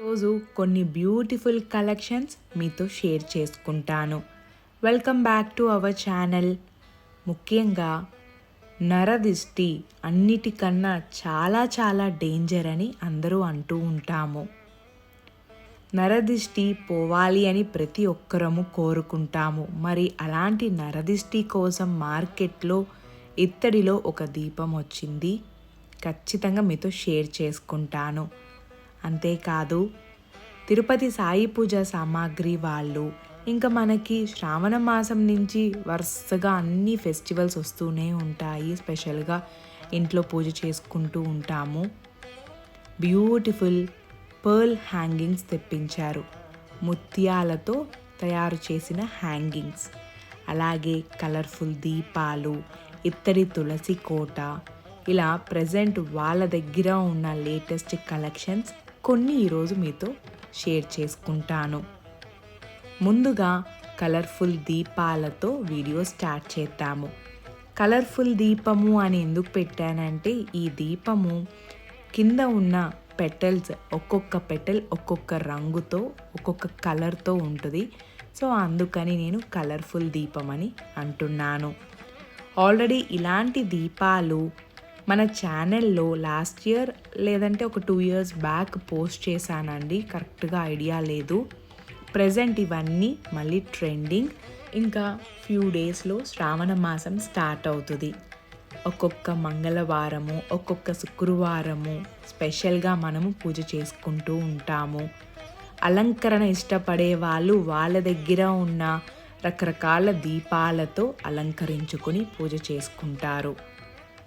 రోజు కొన్ని beautiful collections మీతో షేర్ చేసుకుంటాను. Welcome back to our channel. ముఖ్యంగా నరదిష్టి అన్నిటికన్నా చాలా చాలా డేంజర్ అని అందరూ అంటూ ఉంటాము. నరదిష్టి పోవాలి అని ప్రతి ఒక్కరము కోరుకుంటాము. మరి అలాంటి నరదిష్టి కోసం మార్కెట్లో ఇత్తడిలో ఒక దీపం వచ్చింది. ఖచ్చితంగా మీతో షేర్ చేసుకుంటాను. అంతేకాదు తిరుపతి సాయి పూజ సామాగ్రి వాళ్ళు ఇంకా మనకి శ్రావణ మాసం నుంచి వరుసగా అన్ని ఫెస్టివల్స్ వస్తూనే ఉంటాయి. స్పెషల్గా ఇంట్లో పూజ చేసుకుంటూ ఉంటాము. బ్యూటిఫుల్ పర్ల్ హ్యాంగింగ్స్ తెప్పించారు. ముత్యాలతో తయారు చేసిన హ్యాంగింగ్స్. అలాగే కలర్ఫుల్ దీపాలు ఇత్తడి తులసి కోట ఇలా ప్రజెంట్ వాళ్ళ దగ్గర ఉన్న లేటెస్ట్ కలెక్షన్స్ కొన్ని ఈరోజు మీతో షేర్ చేసుకుంటాను. ముందుగా కలర్ఫుల్ దీపాలతో వీడియో స్టార్ట్ చేద్దాము. కలర్ఫుల్ దీపము అని ఎందుకు పెట్టానంటే ఈ దీపము కింద ఉన్న పెటల్స్ ఒక్కొక్క పెటల్ ఒక్కొక్క రంగుతో ఒక్కొక్క కలర్తో ఉంటుంది. సో అందుకని నేను కలర్ఫుల్ దీపం అని అంటున్నాను. ఆల్రెడీ ఇలాంటి దీపాలు మన ఛానల్లో లాస్ట్ ఇయర్ లేదంటే ఒక టూ ఇయర్స్ బ్యాక్ పోస్ట్ చేశానండి. కరెక్ట్గా ఐడియా లేదు. ప్రజెంట్ ఇవన్నీ మళ్ళీ ట్రెండింగ్ ఇంకా ఫ్యూ డేస్లో శ్రావణ మాసం స్టార్ట్ అవుతుంది. ఒక్కొక్క మంగళవారము ఒక్కొక్క శుక్రవారము స్పెషల్గా మనము పూజ చేసుకుంటూ ఉంటాము. అలంకరణ ఇష్టపడే వాళ్ళు వాళ్ళ దగ్గర ఉన్న రకరకాల దీపాలతో అలంకరించుకొని పూజ చేసుకుంటారు.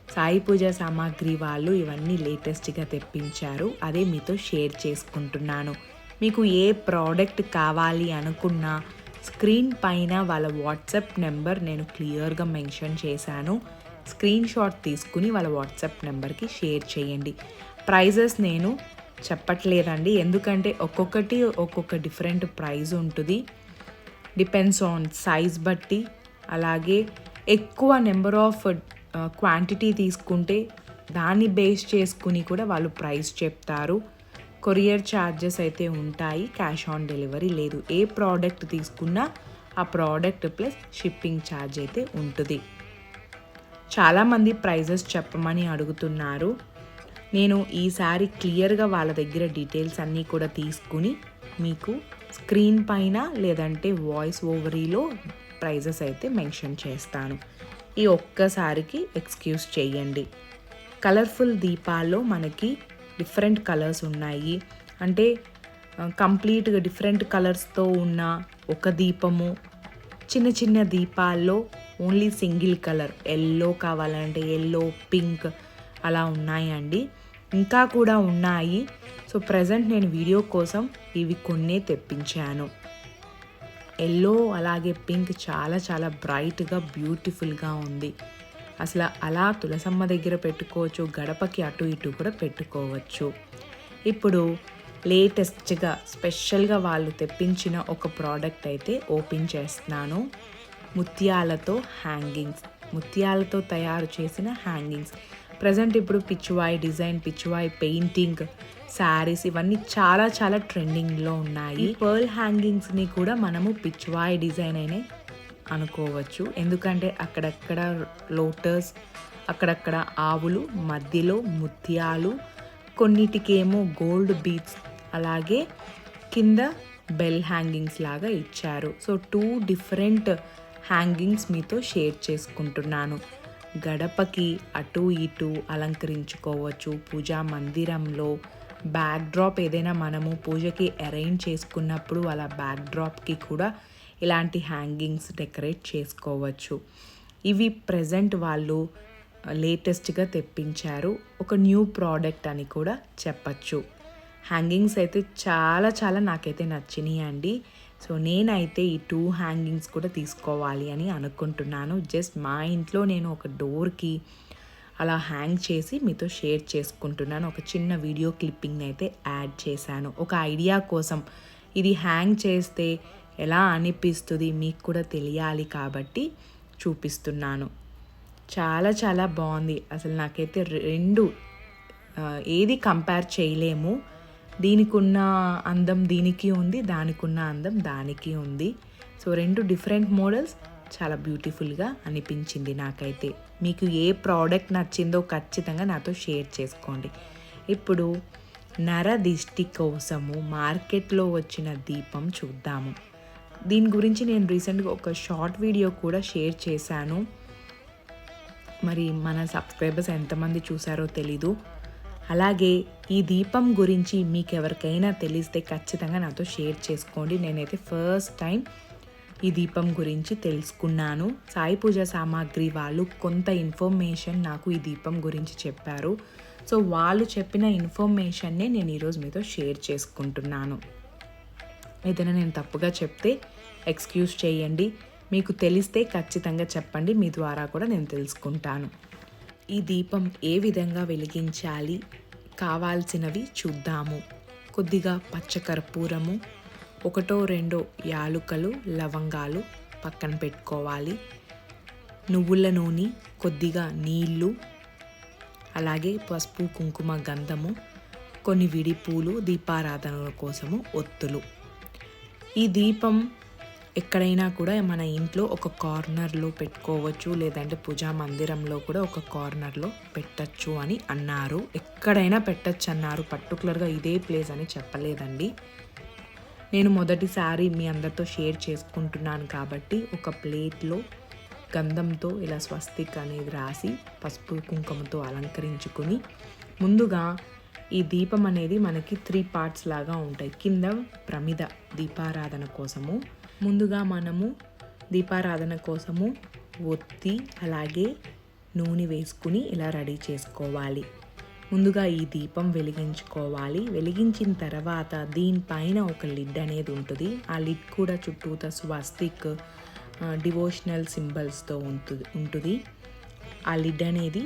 సాయి పూజ సామాగ్రి వాళ్ళు ఇవన్నీ లేటెస్ట్గా తెప్పించారు. అదే మీతో షేర్ చేసుకుంటున్నాను. మీకు ఏ ప్రోడక్ట్ కావాలి అనుకున్నా స్క్రీన్ పైన వాళ్ళ వాట్సాప్ నెంబర్ నేను క్లియర్గా మెన్షన్ చేశాను. స్క్రీన్ షాట్ తీసుకుని వాళ్ళ వాట్సాప్ నెంబర్కి షేర్ చేయండి. ప్రైజెస్ నేను చెప్పట్లేదండి. ఎందుకంటే ఒక్కొక్కటి ఒక్కొక్క డిఫరెంట్ ప్రైజ్ ఉంటుంది. డిపెండ్స్ ఆన్ సైజ్ బట్టి. అలాగే ఎక్కువ నెంబర్ ఆఫ్ క్వాంటిటీ తీసుకుంటే దాన్ని బేస్ చేసుకుని కూడా వాళ్ళు ప్రైస్ చెప్తారు. కొరియర్ ఛార్జెస్ అయితే ఉంటాయి. క్యాష్ ఆన్ డెలివరీ లేదు. ఏ ప్రోడక్ట్ తీసుకున్నా ఆ ప్రోడక్ట్ ప్లస్ షిప్పింగ్ ఛార్జ్ అయితే ఉంటుంది. చాలామంది ప్రైజెస్ చెప్పమని అడుగుతున్నారు. నేను ఈసారి క్లియర్గా వాళ్ళ దగ్గర డీటెయిల్స్ అన్నీ కూడా తీసుకుని మీకు స్క్రీన్ పైన లేదంటే వాయిస్ ఓవరీలో ప్రైజెస్ అయితే మెన్షన్ చేస్తాను. ఈ ఒక్కసారికి ఎక్స్క్యూజ్ చేయండి కలర్ఫుల్ దీపాల్లో మనకి డిఫరెంట్ కలర్స్ ఉన్నాయి. అంటే కంప్లీట్గా డిఫరెంట్ కలర్స్తో ఉన్న ఒక దీపము చిన్న చిన్న దీపాల్లో ఓన్లీ సింగిల్ కలర్ ఎల్లో కావాలంటే ఎల్లో పింక్ అలా ఉన్నాయండి. ఇంకా కూడా ఉన్నాయి. సో ప్రజెంట్ నేను వీడియో కోసం ఇవి కొన్నే తెప్పించాను. ఎల్లో అలాగే పింక్ చాలా చాలా బ్రైట్గా బ్యూటిఫుల్గా ఉంది. అసలు అలా తులసమ్మ దగ్గర పెట్టుకోవచ్చు గడపకి అటు ఇటు కూడా పెట్టుకోవచ్చు. ఇప్పుడు లేటెస్ట్గా స్పెషల్గా వాళ్ళు తెప్పించిన ఒక ప్రోడక్ట్ అయితే ఓపెన్ చేస్తున్నాను. ముత్యాలతో హ్యాంగింగ్స్ ముత్యాలతో తయారు చేసిన హ్యాంగింగ్స్. ప్రజెంట్ ఇప్పుడు పిచ్చువాయి డిజైన్ పిచ్చువాయి పెయింటింగ్ శారీస్ ఇవన్నీ చాలా చాలా ట్రెండింగ్లో ఉన్నాయి. పర్ల్ హ్యాంగింగ్స్ని కూడా మనము పిచ్చువాయి డిజైన్ అయినే అనుకోవచ్చు. ఎందుకంటే అక్కడక్కడ లోటస్ అక్కడక్కడ ఆవులు మధ్యలో ముత్యాలు కొన్నిటికేమో గోల్డ్ బీట్స్ అలాగే కింద బెల్ హ్యాంగింగ్స్ లాగా ఇచ్చారు. సో టూ డిఫరెంట్ హ్యాంగింగ్స్ మీతో షేర్ చేసుకుంటున్నాను. గడపకి అటు ఇటు అలంకరించుకోవచ్చు. పూజా మందిరంలో బ్యాక్ డ్రాప్ ఏదైనా మనము పూజకి అరేంజ్ చేసుకున్నప్పుడు అలా బ్యాక్డ్రాప్కి కూడా ఇలాంటి హ్యాంగింగ్స్ డెకరేట్ చేసుకోవచ్చు. ఇవి ప్రజెంట్ వాళ్ళు uh, లేటెస్ట్గా తెప్పించారు. ఒక న్యూ ప్రోడక్ట్ అని కూడా చెప్పచ్చు. హ్యాంగింగ్స్ అయితే చాలా చాలా నాకైతే నచ్చినాయి అండి సో నేనైతే ఈ టూ హ్యాంగింగ్స్ కూడా తీసుకోవాలి అని అనుకుంటున్నాను. జస్ట్ మా ఇంట్లో నేను ఒక డోర్కి అలా హ్యాంగ్ చేసి మీతో షేర్ చేసుకుంటున్నాను. ఒక చిన్న వీడియో క్లిప్పింగ్ని అయితే యాడ్ చేశాను. ఒక ఐడియా కోసం ఇది హ్యాంగ్ చేస్తే ఎలా అనిపిస్తుంది మీకు కూడా తెలియాలి కాబట్టి చూపిస్తున్నాను. చాలా చాలా బాగుంది. అసలు నాకైతే రెండు ఏది కంపేర్ చేయలేము. దీనికి ఉన్న అందం దీనికి ఉంది దానికి ఉన్న అందం దానికి ఉంది. సో రెండు డిఫరెంట్ మోడల్స్ చాలా బ్యూటిఫుల్గా అనిపించింది నాకైతే. మీకు ఏ ప్రోడక్ట్ నచ్చిందో ఖచ్చితంగా నాతో షేర్ చేసుకోండి. ఇప్పుడు నర దిష్టి కోసము మార్కెట్లో వచ్చిన దీపం చూద్దాము. దీని గురించి నేను రీసెంట్గా ఒక షార్ట్ వీడియో కూడా షేర్ చేశాను. మరి మన సబ్స్క్రైబర్స్ ఎంతమంది చూసారో తెలీదు. అలాగే ఈ దీపం గురించి మీకు ఎవరికైనా తెలిస్తే ఖచ్చితంగా నాతో షేర్ చేసుకోండి. నేనైతే ఫస్ట్ టైం ఈ దీపం గురించి తెలుసుకున్నాను. సాయి పూజ సామాగ్రి వాళ్ళు కొంత ఇన్ఫర్మేషన్ నాకు ఈ దీపం గురించి చెప్పారు. సో వాళ్ళు చెప్పిన ఇన్ఫర్మేషన్నే నేను ఈరోజు మీతో షేర్ చేసుకుంటున్నాను. ఏదైనా నేను తప్పుగా చెప్తే ఎక్స్క్యూజ్ చేయండి. మీకు తెలిస్తే ఖచ్చితంగా చెప్పండి. మీ ద్వారా కూడా నేను తెలుసుకుంటాను. ఈ దీపం ఏ విధంగా వెలిగించాలి? కావాల్సినవి చూద్దాము. కొద్దిగా పచ్చకర్పూరము ఒకటో రెండో యాలుకలు లవంగాలు పక్కన పెట్టుకోవాలి. నువ్వుల నూనె కొద్దిగా నీళ్ళు అలాగే పసుపు కుంకుమ గంధము కొన్ని విడి పూలు దీపారాధనల కోసము ఒత్తులు. ఈ దీపం ఎక్కడైనా కూడా మన ఇంట్లో ఒక కార్నర్లో పెట్టుకోవచ్చు లేదంటే పూజా మందిరంలో కూడా ఒక కార్నర్లో పెట్టచ్చు అని అన్నారు. ఎక్కడైనా పెట్టచ్చు అన్నారు. పర్టికులర్గా ఇదే ప్లేస్ అని చెప్పలేదండి. నేను మొదటిసారి మీ అందరితో షేర్ చేసుకుంటున్నాను కాబట్టి ఒక ప్లేట్లో గంధంతో ఇలా స్వస్తిక్ అనేది రాసి పసుపు కుంకుమతో అలంకరించుకొని ముందుగా ఈ దీపం అనేది మనకి త్రీ పార్ట్స్ లాగా ఉంటాయి. కింద ప్రమిద దీపారాధన కోసము ముందుగా మనము దీపారాధన కోసము ఒత్తి అలాగే నూనె వేసుకుని ఇలా రెడీ చేసుకోవాలి. ముందుగా ఈ దీపం వెలిగించుకోవాలి. వెలిగించిన తర్వాత దీనిపైన ఒక లిడ్ అనేది ఉంటుంది. ఆ లిడ్ కూడా చుట్టూత స్వస్తిక్ డివోషనల్ సింబల్స్తో ఉంటుంది ఉంటుంది. ఆ లిడ్ అనేది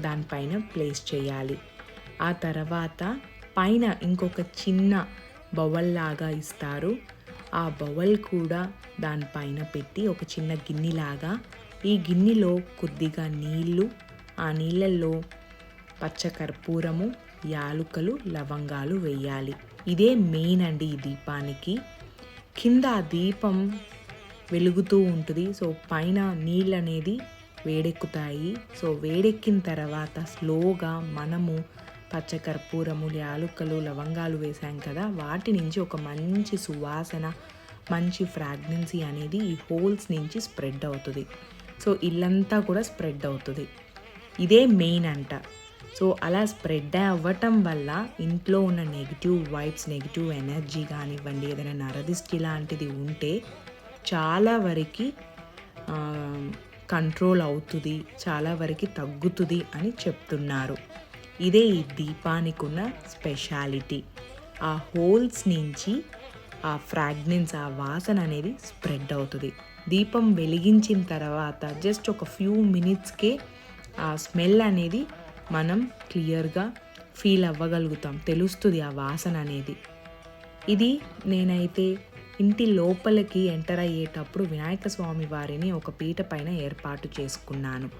దానిపైన ప్లేస్ చేయాలి. ఆ తర్వాత పైన ఇంకొక చిన్న బవల్లాగా ఇస్తారు. ఆ బవల్ కూడా దానిపైన పెట్టి ఒక చిన్న గిన్నెలాగా ఈ గిన్నెలో కొద్దిగా నీళ్ళు ఆ నీళ్ళల్లో పచ్చకర్పూరము యాలుకలు లవంగాలు వేయాలి. ఇదే మెయిన్ అండి ఈ దీపానికి. కింద ఆ దీపం వెలుగుతూ ఉంటుంది. సో పైన నీళ్ళు అనేది వేడెక్కుతాయి. సో వేడెక్కిన తర్వాత స్లోగా మనము పచ్చకర్పూరము యాలుక్కలు లవంగాలు వేసాం కదా. వాటి నుంచి ఒక మంచి సువాసన మంచి ఫ్రాగ్నెన్సీ అనేది ఈ హోల్స్ నుంచి స్ప్రెడ్ అవుతుంది. సో ఇల్లంతా కూడా స్ప్రెడ్ అవుతుంది. ఇదే మెయిన్ అంట. సో అలా స్ప్రెడ్ అవ్వటం వల్ల ఇంట్లో ఉన్న నెగిటివ్ వైబ్స్ నెగిటివ్ ఎనర్జీ కానివ్వండి ఏదైనా నరదిష్టి లాంటిది ఉంటే చాలా వరకు కంట్రోల్ అవుతుంది చాలా వరకు తగ్గుతుంది అని చెప్తున్నారు. ఇదే ఈ దీపానికి ఉన్న స్పెషాలిటీ. ఆ హోల్స్ నుంచి ఆ ఫ్రాగ్నెన్స్ ఆ వాసన అనేది స్ప్రెడ్ అవుతుంది. దీపం వెలిగించిన తర్వాత జస్ట్ ఒక ఫ్యూ మినిట్స్కే ఆ స్మెల్ అనేది మనం క్లియర్గా ఫీల్ అవ్వగలుగుతాం. తెలుస్తుంది ఆ వాసన అనేది. ఇది నేనైతే ఇంటి లోపలికి ఎంటర్ అయ్యేటప్పుడు వినాయక స్వామి వారిని ఒక పీట పైన ఏర్పాటు చేసుకున్నాను.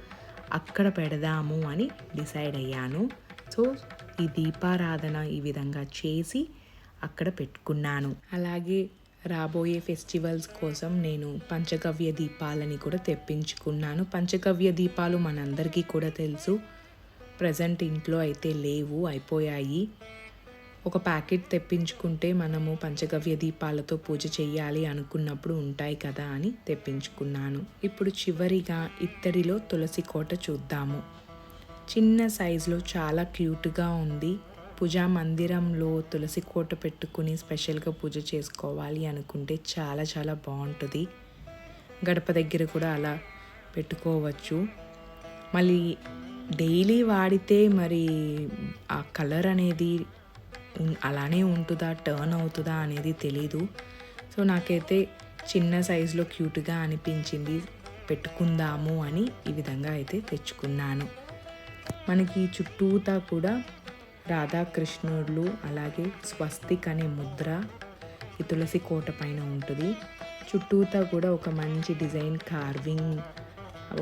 అక్కడ పెడదాము అని డిసైడ్ అయ్యాను. సో ఈ దీపారాధన ఈ విధంగా చేసి అక్కడ పెట్టుకున్నాను. అలాగే రాబోయే ఫెస్టివల్స్ కోసం నేను పంచగవ్య దీపాలని కూడా తెప్పించుకున్నాను. పంచగవ్య దీపాలు మనందరికీ కూడా తెలుసు. ప్రజెంట్ ఇంట్లో అయితే లేవు అయిపోయాయి. ఒక ప్యాకెట్ తెప్పించుకుంటే మనము పంచగవ్య దీపాలతో పూజ చేయాలి అనుకున్నప్పుడు ఉంటాయి కదా అని తెప్పించుకున్నాను. ఇప్పుడు చివరిగా ఇత్తడిలో తులసి కోట చూద్దాము. చిన్న సైజులో చాలా క్యూట్గా ఉంది. పూజా మందిరంలో తులసి కోట పెట్టుకుని స్పెషల్గా పూజ చేసుకోవాలి అనుకుంటే చాలా చాలా బాగుంటుంది. గడప దగ్గర కూడా అలా పెట్టుకోవచ్చు. మళ్ళీ డైలీ వాడితే మరి ఆ కలర్ అనేది అలానే ఉంటుందా టర్న్ అవుతుందా అనేది తెలీదు. సో నాకైతే చిన్న సైజులో క్యూట్గా అనిపించింది. పెట్టుకుందాము అని ఈ విధంగా అయితే తెచ్చుకున్నాను. మనకి చుట్టూతా కూడా రాధాకృష్ణుడు అలాగే స్వస్తిక్ అనే ముద్ర ఈ తులసి కోట పైన ఉంటుంది. చుట్టూతా కూడా ఒక మంచి డిజైన్ కార్వింగ్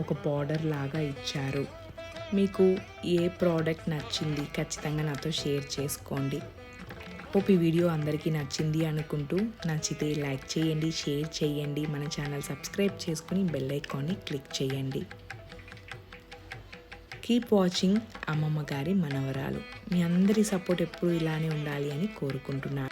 ఒక బార్డర్ లాగా ఇచ్చారు. మీకు ఏ ప్రోడక్ట్ నచ్చింది ఖచ్చితంగా నాతో షేర్ చేసుకోండి. హోప్ ఈ వీడియో అందరికీ నచ్చింది అనుకుంటూ నచ్చితే లైక్ చేయండి షేర్ చేయండి మన ఛానల్ సబ్స్క్రైబ్ చేసుకుని బెల్ ఐకాన్ని క్లిక్ చేయండి. కీప్ వాచింగ్ అమ్మమ్మ గారి మనవరాలు. మీ అందరి సపోర్ట్ ఎప్పుడు ఇలానే ఉండాలి అని కోరుకుంటున్నాను